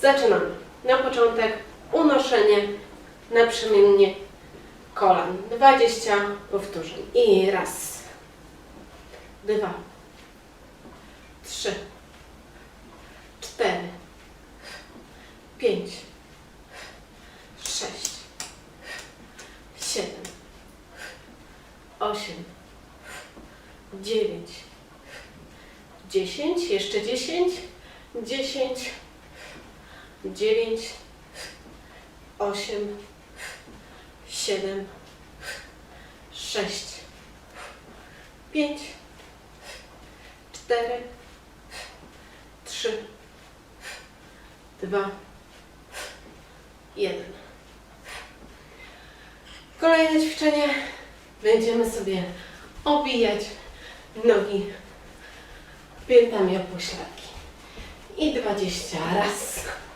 Zaczynamy. Na początek unoszenie naprzemiennie kolan. 20 powtórzeń. I raz, dwa, trzy, cztery, pięć, sześć, siedem, osiem, dziewięć, dziesięć, jeszcze dziesięć, dziesięć, dziewięć, osiem, siedem, sześć, pięć, cztery, trzy, dwa, jeden. Kolejne ćwiczenie. Będziemy sobie obijać nogi piętami o pośladki. I dwadzieścia. Raz,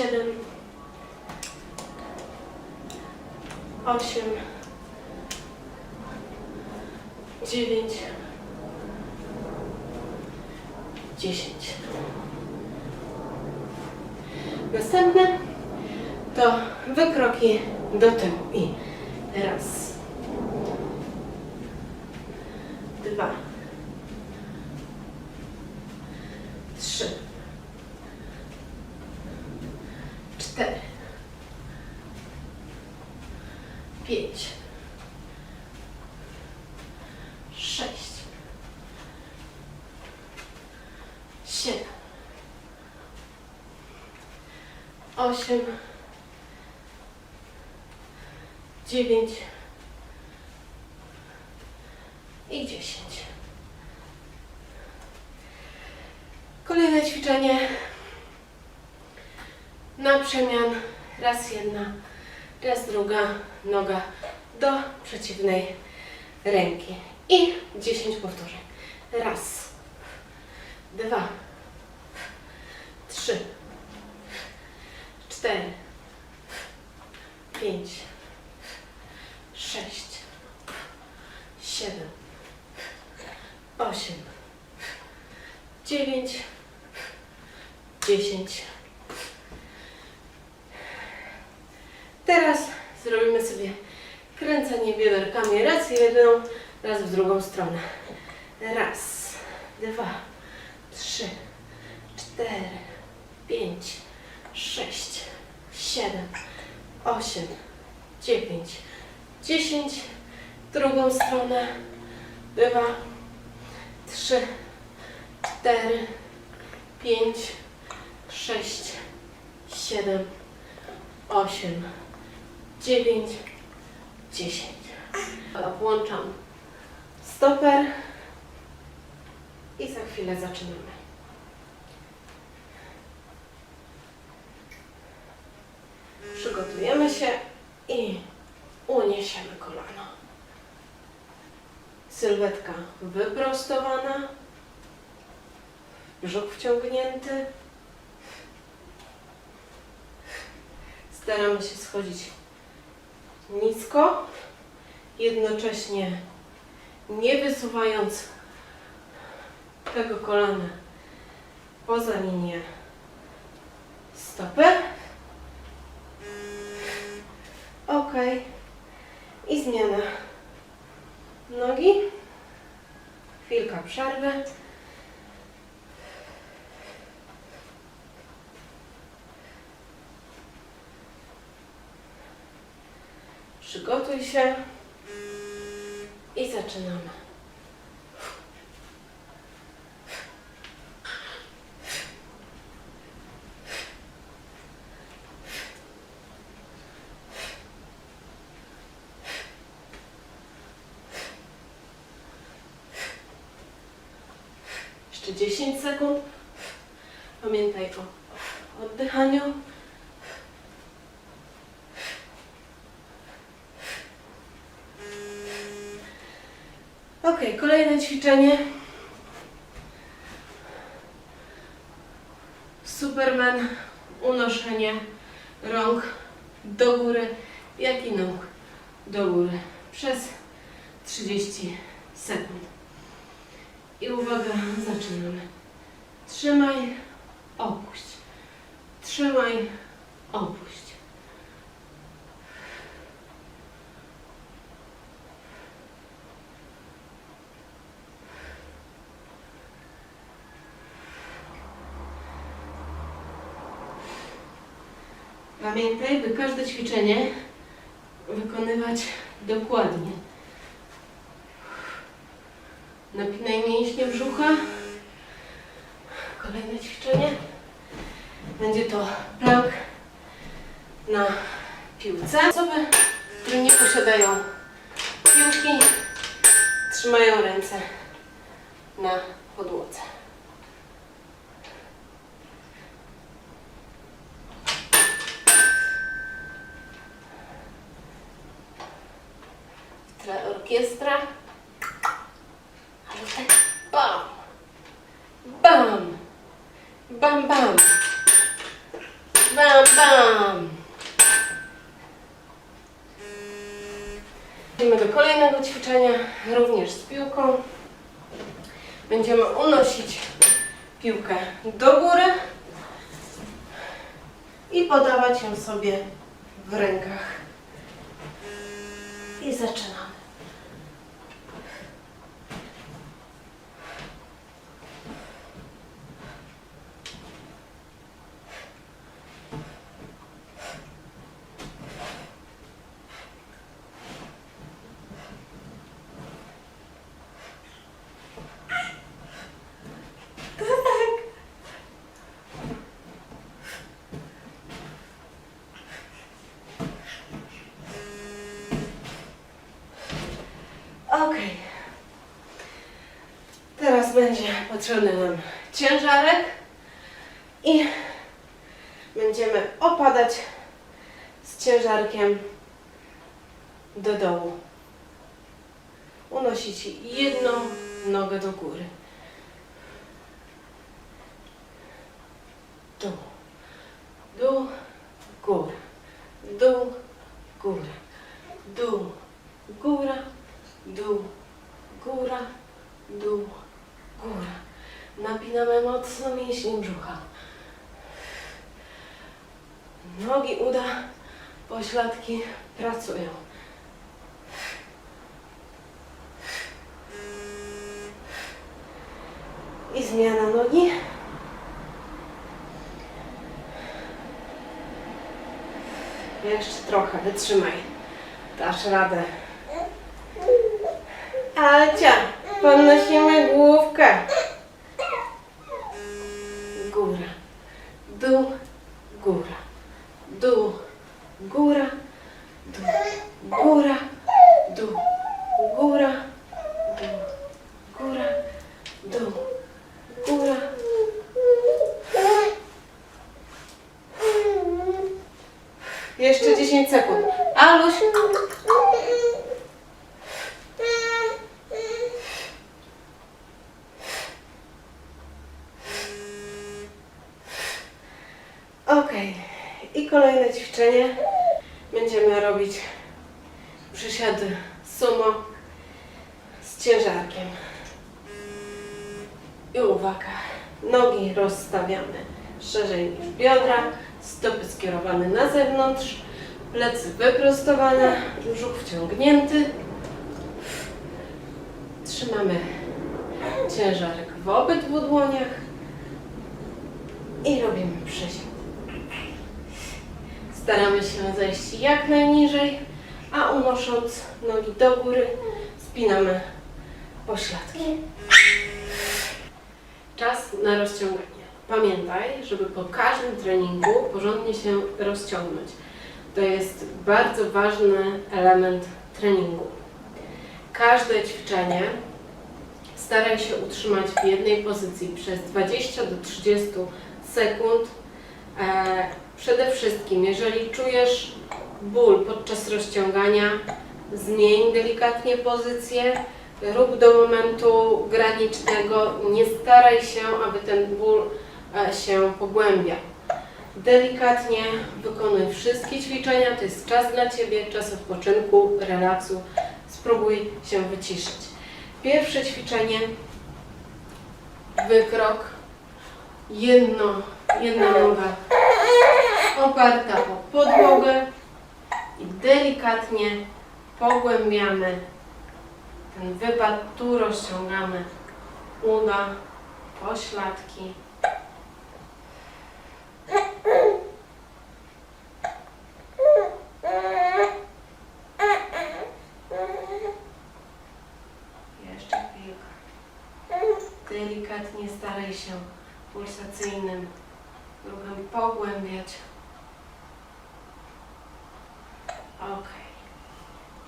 siedem, osiem, dziewięć, dziesięć. Następne to wykroki do tyłu i raz, dwa, trzy, cztery, pięć, sześć, siedem, osiem, dziewięć i dziesięć. Kolejne ćwiczenie na przemian. Raz jedna, raz druga noga do przeciwnej ręki. I 10 powtórzeń. Raz, dwa, trzy, cztery, pięć, sześć, siedem, osiem, dziewięć, dziesięć. Teraz zrobimy sobie kręcenie bioderkami raz jedną, raz w drugą stronę. Raz, dwa, trzy, cztery, pięć, sześć, siedem, osiem, dziewięć, dziesięć. Drugą stronę. Dwa, trzy, cztery, pięć, sześć, siedem, osiem, dziewięć, dziesięć. Włączam stoper i za chwilę zaczynamy. Przygotujemy się i uniesiemy kolano. Sylwetka wyprostowana, brzuch wciągnięty. Staramy się schodzić nisko, jednocześnie nie wysuwając tego kolana poza linię stopy. Ok. I zmiana nogi. Chwilka przerwy. Przygotuj się i zaczynamy. Jeszcze 10 sekund. Pamiętaj o oddychaniu. Ok, kolejne ćwiczenie. Superman, unoszenie rąk do góry, jak i nóg do góry przez 30 sekund. I uwaga, zaczynamy. Trzymaj, opuść. Trzymaj, opuść. Pamiętaj, by każde ćwiczenie wykonywać dokładnie. Napinaj mięśnie brzucha. Kolejne ćwiczenie. Będzie to plank na piłce. Osoby, które nie posiadają piłki, trzymają ręce na podłodze. Orkiestra. Ale tak bam! Bam! Bam, bam! Bam, bam! Do kolejnego ćwiczenia, również z piłką. Będziemy unosić piłkę do góry i podawać ją sobie w rękach. I zaczynamy. Ok. Teraz potrzebny nam ciężarek i będziemy opadać z ciężarkiem do dołu. Unosić jedną nogę do góry. Dół, dół, góra, dół, góra, dół, góra, dół, góra, dół, góra. Napinamy mocno mięśnie brzucha. Nogi, uda, pośladki pracują. I zmiana nogi. Jeszcze trochę, wytrzymaj. Dasz radę. Alcia, podnosimy główkę. Góra, dół, góra, dół, góra, dół, góra, dół, góra, dół, góra, dół, góra. Jeszcze 10 sekund. Aluś. Ok. I kolejne ćwiczenie. Będziemy robić przysiady sumo z ciężarkiem. I uwaga, nogi rozstawiamy szerzej niż biodra, stopy skierowane na zewnątrz, plecy wyprostowane, brzuch wciągnięty. Trzymamy ciężarek w obydwu dłoniach i robimy przysiad. Staramy się zejść jak najniżej, a unosząc nogi do góry spinamy pośladki. Czas na rozciąganie. Pamiętaj, żeby po każdym treningu porządnie się rozciągnąć. To jest bardzo ważny element treningu. Każde ćwiczenie staraj się utrzymać w jednej pozycji przez 20 do 30 sekund. E, przede wszystkim, jeżeli czujesz ból podczas rozciągania, zmień delikatnie pozycję, rób do momentu granicznego, nie staraj się, aby ten ból e, się pogłębiał. Delikatnie wykonuj wszystkie ćwiczenia, to jest czas dla Ciebie, czas odpoczynku, relaksu. Spróbuj się wyciszyć. Pierwsze ćwiczenie, wykrok, jedno, jedna noga oparta o podłogę i delikatnie pogłębiamy ten wypad, tu rozciągamy uda, pośladki. Jeszcze chwilkę. Delikatnie staraj się pulsacyjnym ruchem pogłębiać. Ok.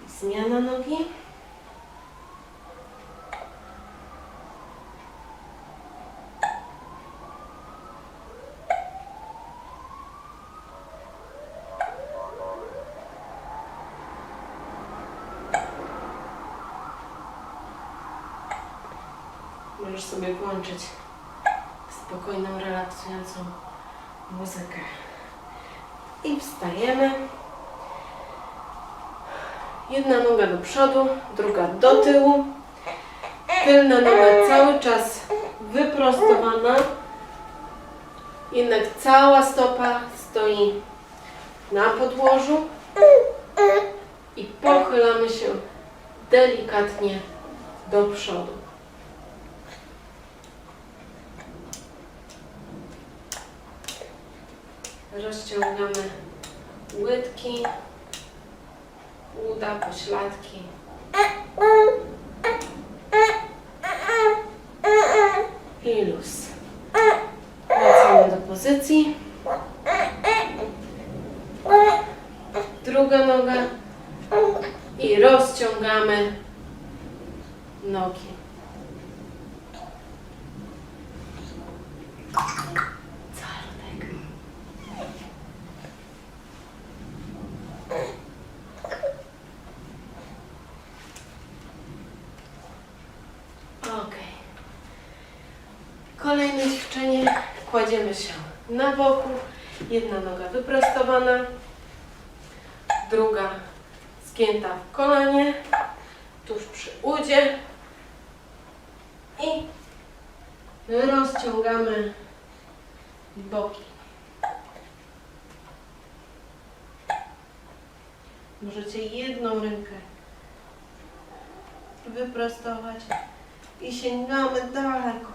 Zmiana nogi. Możesz sobie włączyć spokojną, relaksującą muzykę. I wstajemy. Jedna noga do przodu, druga do tyłu. Tylna noga cały czas wyprostowana. Jednak cała stopa stoi na podłożu. I pochylamy się delikatnie do przodu. Rozciągamy łydki, uda, pośladki. I luz. Wracamy do pozycji. Druga noga. I rozciągamy nogi. Calutek. Ok. Kolejne ćwiczenie. Kładziemy się na boku. Jedna noga wyprostowana. Druga zgięta w kolanie. Tuż przy udzie. I rozciągamy boki. Możecie jedną rękę wyprostować i sięgamy daleko.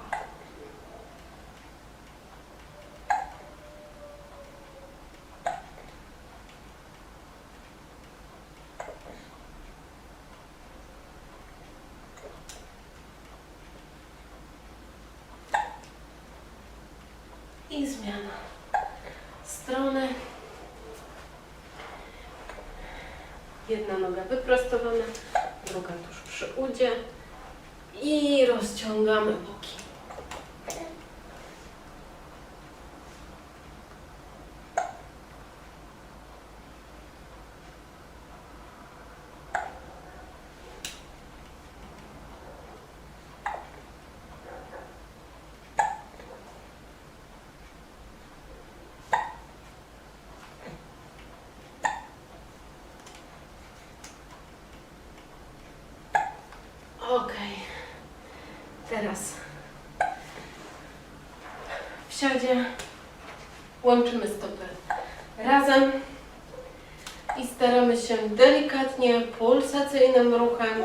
I zmiana strony. Jedna noga wyprostowana, druga tuż przy udzie. I rozciągamy boki. Ok. Teraz w łączymy stopy razem i staramy się delikatnie, pulsacyjnym ruchem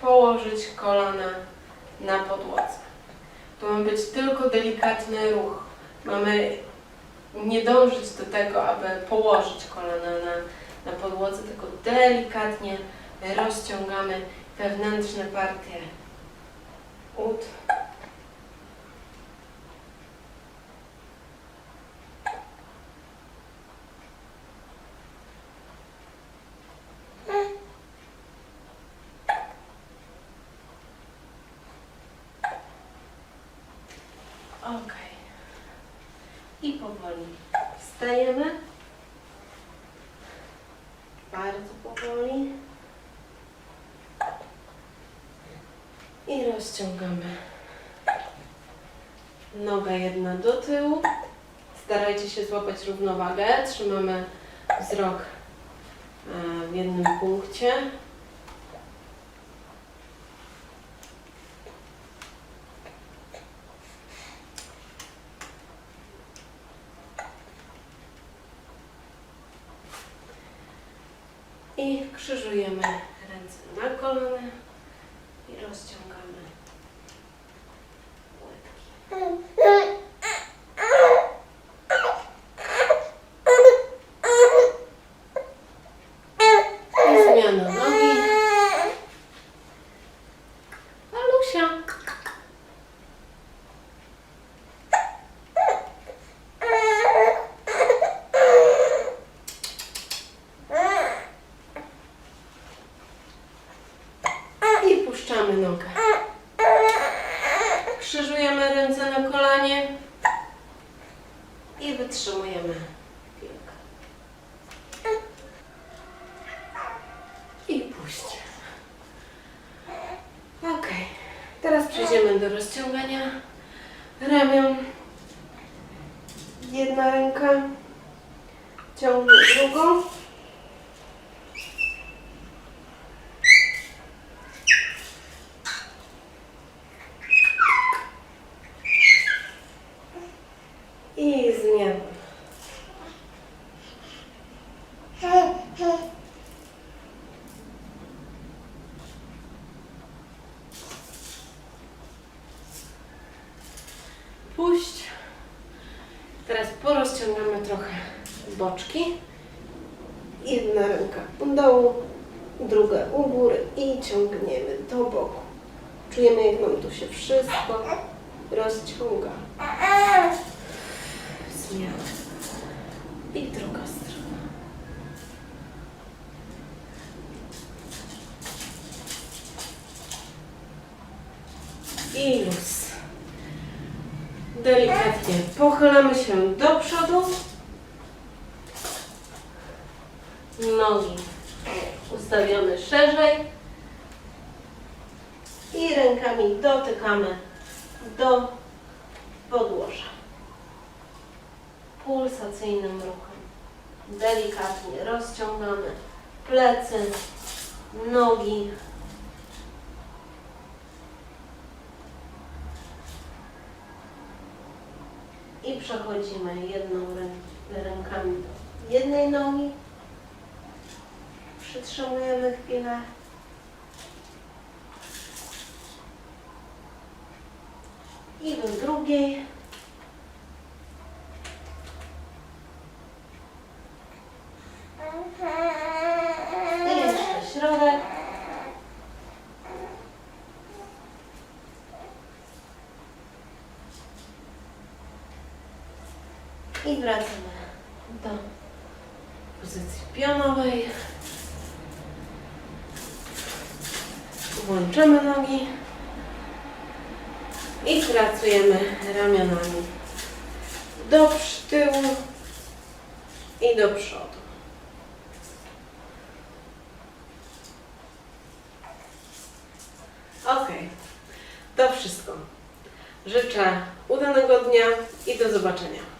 położyć kolana na podłodze. To ma być tylko delikatny ruch. Mamy nie dążyć do tego, aby położyć kolana na, na podłodze, tylko delikatnie rozciągamy wewnętrzne partie ud. I powoli wstajemy. Bardzo powoli. Rozciągamy. Noga jedna do tyłu. Starajcie się złapać równowagę. Trzymamy wzrok e, w jednym punkcie. I krzyżujemy ręce na kolana i rozciągamy 什么也没。Boczki. Jedna ręka u dołu, druga u góry i ciągniemy do boku. Czujemy, jak nam tu się wszystko rozciąga. Zmiana. I druga strona. I luz. Delikatnie pochylamy się do przodu. Nogi ustawione szerzej. I rękami dotykamy do podłoża. Pulsacyjnym ruchem. Delikatnie rozciągamy plecy, nogi. I przechodzimy jedną rę- rękami do jednej nogi. Przytrzymujemy chwilę. I do drugiej. I jeszcze środek. I wracamy do pozycji pionowej. Włączamy nogi i pracujemy ramionami do tyłu i do przodu. Ok, to wszystko. Życzę udanego dnia i do zobaczenia.